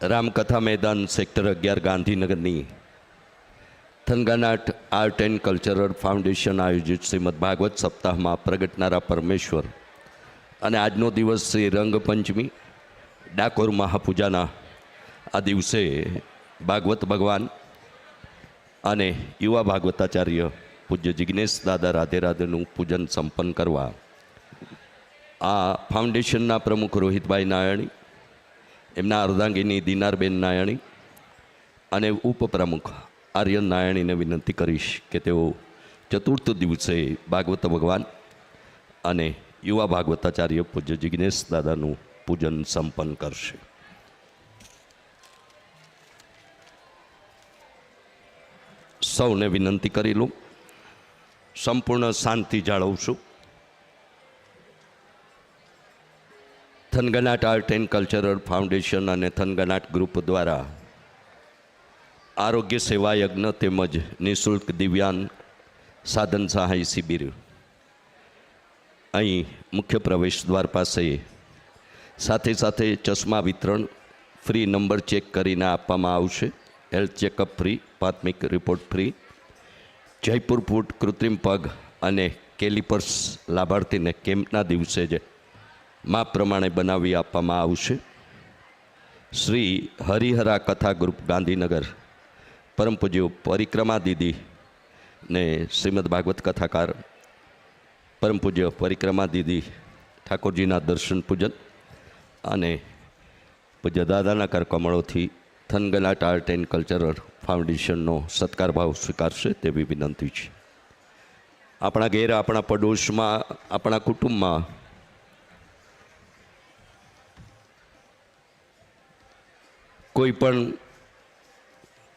રામકથા મેદાન સેક્ટર અગિયાર ગાંધીનગરની Thanganat art and cultural foundation આયોજિત શ્રીમદ ભાગવત સપ્તાહમાં પ્રગટનારા પરમેશ્વર અને આજનો દિવસ શ્રી રંગપંચમી, ડાકોર મહાપૂજાના આ દિવસે ભાગવત ભગવાન અને યુવા ભાગવતાચાર્ય પૂજ્ય જિજ્ઞેશ દાદા રાધે રાધેનું પૂજન સંપન્ન કરવા આ ફાઉન્ડેશનના પ્રમુખ રોહિતભાઈ નાયણી એમના અર્ધાંગીની દિનારબેન નાયણી અને ઉપપ્રમુખ આર્યન નાયણીને વિનંતી કરીશ કે તેઓ ચતુર્થ દિવસે ભાગવત ભગવાન અને યુવા ભાગવતાચાર્ય પૂજ્ય જિજ્ઞેશ દાદાનું પૂજન સંપન્ન કરશે. સૌને વિનંતી કરી લઉં. સંપૂર્ણ શાંતિ જાળવશું Thanganat art and cultural foundation અને થનગનાટ ગ્રુપ દ્વારા આરોગ્ય સેવા યજ્ઞ તેમજ નિઃશુલ્ક દિવ્યાંગ સાધન સહાય શિબિર. અહીં મુખ્ય પ્રવેશ દ્વાર પાસે સાથે સાથે ચશ્મા વિતરણ ફ્રી નંબર ચેક કરીને આપવામાં આવશે. હેલ્થ ચેકઅપ ફ્રી, પ્રાથમિક રિપોર્ટ ફ્રી. જયપુર ફૂટ કૃત્રિમ પગ અને કેલિપર્સ લાભાર્થીને કેમ્પના દિવસે જ માપ પ્રમાણે બનાવી આપવામાં આવશે. શ્રી હરિહરા કથા ગ્રુપ ગાંધીનગર પરમ પૂજ્ય પરિક્રમા દીદી ને શ્રીમદ ભાગવત કથાકાર પરમ પૂજ્ય પરિક્રમા દીદી ઠાકોરજીના દર્શન પૂજન અને પૂજ્ય દાદાના કરકમળોથી થનગનાટ આર્ટ એન્ડ કલ્ચરલ ફાઉન્ડેશનનો સત્કાર ભાવ સ્વીકારશે તેવી વિનંતી છે. આપણા ઘેર, આપણા પડોશમાં, આપણા કુટુંબમાં કોઈ પણ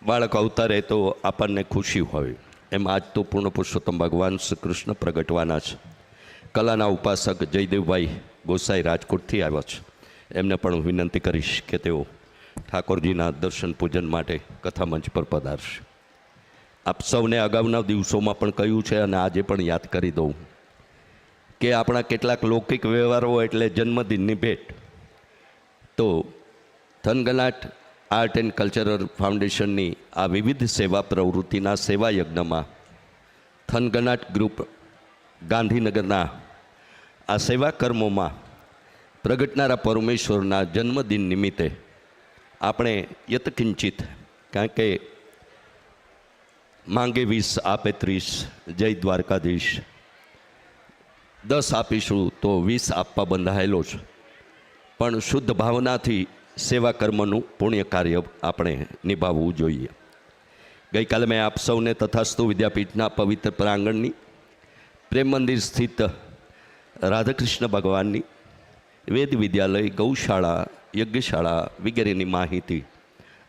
બાળક અવતારે તો આપણને ખુશી હોય. એમ આજ તો પૂર્ણ પુરુષોત્તમ ભગવાન શ્રી કૃષ્ણ પ્રગટવાના છે. કલાના ઉપાસક જયદેવભાઈ ગોસાઈ રાજકોટથી આવ્યા છે. એમને પણ હું વિનંતી કરીશ કે તેઓ ઠાકોરજીના દર્શન પૂજન માટે કથા મંચ પર પધારશે. આપ સૌને અગાઉના દિવસોમાં પણ કહ્યું છે અને આજે પણ યાદ કરી દઉં કે આપણા કેટલાક લૌકિક વ્યવહારો એટલે જન્મદિનની ભેટ. તો થનગનાટ આર્ટ એન્ડ કલ્ચરલ ફાઉન્ડેશનની આ વિવિધ સેવા પ્રવૃત્તિના સેવા યજ્ઞમાં થનગનાટ ગ્રુપ ગાંધીનગરના આ સેવા કર્મોમાં પ્રગટનારા પરમેશ્વરના જન્મદિન નિમિત્તે આપણે યતકિંચિત કારણ કે માંગે વીસ, આપે ત્રીસ, જય દ્વારકાધીશ. દસ આપીશું તો વીસ આપવા બંધાયેલો છે. પણ શુદ્ધ ભાવનાથી સેવા કર્મનું પુણ્ય કાર્ય આપણે નિભાવવું જોઈએ. ગઈકાલે મેં આપ સૌને તથાસ્તુ વિદ્યાપીઠના પવિત્ર પ્રાંગણની પ્રેમ મંદિર સ્થિત રાધાકૃષ્ણ ભગવાનની વેદ વિદ્યાલય, ગૌશાળા, યજ્ઞશાળા વગેરેની માહિતી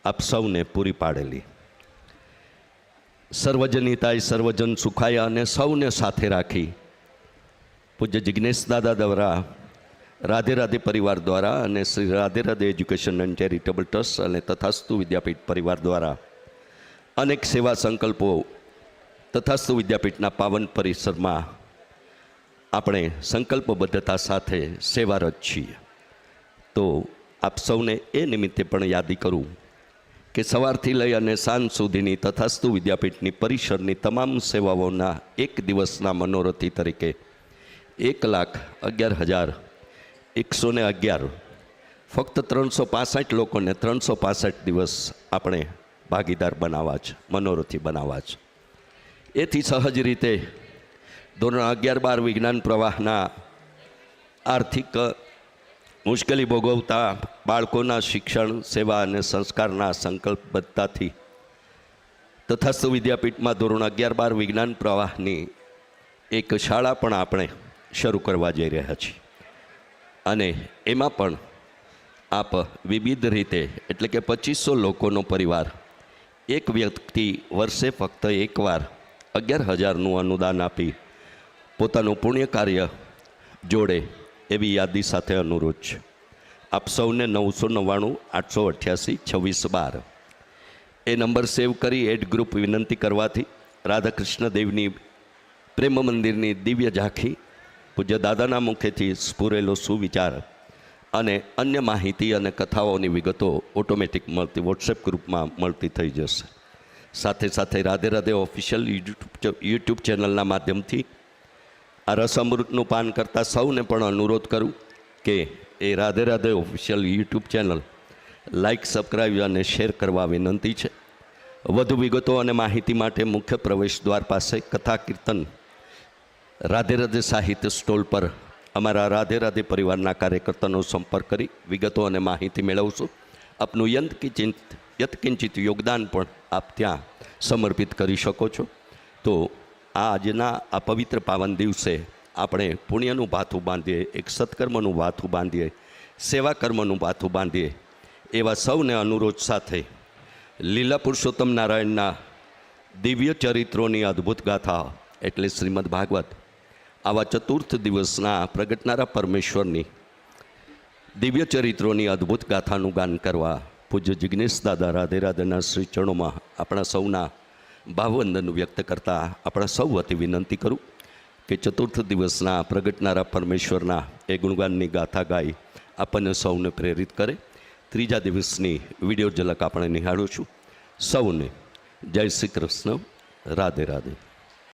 આપ સૌને પૂરી પાડેલી. સર્વજનિતાય સર્વજન સુખાય અને સૌને સાથે રાખી પૂજ્ય જિજ્ઞેશ દાદા દ્વારા રાધે રાધે પરિવાર દ્વારા અને Shri Radhe Radhe education and charitable trust અને તથાસ્તુ વિદ્યાપીઠ પરિવાર દ્વારા અનેક સેવા સંકલ્પો તથાસ્તુ વિદ્યાપીઠના પાવન પરિસરમાં આપણે સંકલ્પબદ્ધતા સાથે સેવારત છીએ. તો આપ સૌને એ નિમિત્તે પણ યાદી કરું કે સવારથી લઈ અને સાંજ સુધીની તથાસ્તુ વિદ્યાપીઠની પરિસરની તમામ સેવાઓના એક દિવસના મનોરથી તરીકે એક લાખ અગિયાર હજાર એકસો ને અગિયાર. ફક્ત ત્રણસો પાસઠ લોકોને ત્રણસો પાસઠ દિવસ આપણે ભાગીદાર બનાવવા છે મનોરથી બનાવવા છે એથી સહજ રીતે ધોરણ અગિયાર બાર વિજ્ઞાન પ્રવાહના આર્થિક મુશ્કેલી ભોગવતા બાળકોના શિક્ષણ, સેવા અને સંસ્કારના સંકલ્પબદ્ધતાથી તથાસ્તુ વિદ્યાપીઠમાં ધોરણ અગિયાર બાર વિજ્ઞાન પ્રવાહની એક શાળા પણ આપણે શરૂ કરવા જઈ રહ્યા છીએ. અને એમાં પણ આપ વિવિધ રીતે, એટલે કે પચીસો લોકોનો પરિવાર, એક વ્યક્તિ વર્ષે ફક્ત એકવાર અગિયાર હજારનું અનુદાન આપી પોતાનું પુણ્ય કાર્ય જોડે એવી યાદી સાથે અનુરોધ છે આપ સૌને નવસો નવ્વાણું, આઠસો અઠ્યાસી, છવ્વીસ બાર. એ નંબર સેવ કરી એડ ગ્રુપ વિનંતી કરવાથી રાધાકૃષ્ણ દેવની પ્રેમ મંદિરની દિવ્ય ઝાંખી પૂજ્ય દાદાના મુખેથી સ્ફુરેલો સુવિચાર અને અન્ય માહિતી અને કથાઓની વિગતો ઓટોમેટિક મળતી વોટ્સએપ ગ્રુપમાં મળતી થઈ જશે. સાથે સાથે Radhe Radhe official YouTube YouTube ચેનલના માધ્યમથી આ રસામૃતનું પાન કરતાં સૌને પણ અનુરોધ કરું કે એ Radhe Radhe official YouTube channel like subscribe અને શેર કરવા વિનંતી છે. વધુ વિગતો અને માહિતી માટે મુખ્ય પ્રવેશ દ્વાર પાસે કથા કીર્તન રાધે રાધે સાહિત્ય સ્ટોલ પર અમારા રાધે રાધે પરિવારના કાર્યકર્તાનો સંપર્ક કરી વિગતો અને માહિતી મેળવશું. આપનું યંત કિંચિત યત્કિંચિત યોગદાન પણ આપ ત્યાં સમર્પિત કરી શકો છો. તો આજના આ પવિત્ર પાવન દિવસે આપણે પુણ્યનું ભાથું બાંધીએ, એક સત્કર્મનું ભાથું બાંધીએ સેવા કર્મનું ભાથું બાંધીએ, એવા સૌને અનુરોધ સાથે લીલા પુરુષોત્તમ નારાયણના દિવ્ય ચરિત્રોની અદ્ભુત ગાથા, એટલે શ્રીમદ ભાગવત આવા ચતુર્થ દિવસના પ્રગટનારા પરમેશ્વરની દિવ્ય ચરિત્રોની અદ્ભુત ગાથાનું ગાન કરવા પૂજ્ય જિજ્ઞેશ દાદા રાધે રાધેના શ્રી ચરણોમાં આપણા સૌના ભાવવંદન વ્યક્ત કરતા આપણા સૌ વતી વિનંતી કરું કે ચતુર્થ દિવસના પ્રગટનારા પરમેશ્વરના એ ગુણગાનની ગાથા ગાઈ આપણને સૌને પ્રેરિત કરે. ત્રીજા દિવસની વીડિયો ઝલક આપણે નિહાળું છું. સૌને જય શ્રી કૃષ્ણ. રાધે રાધે.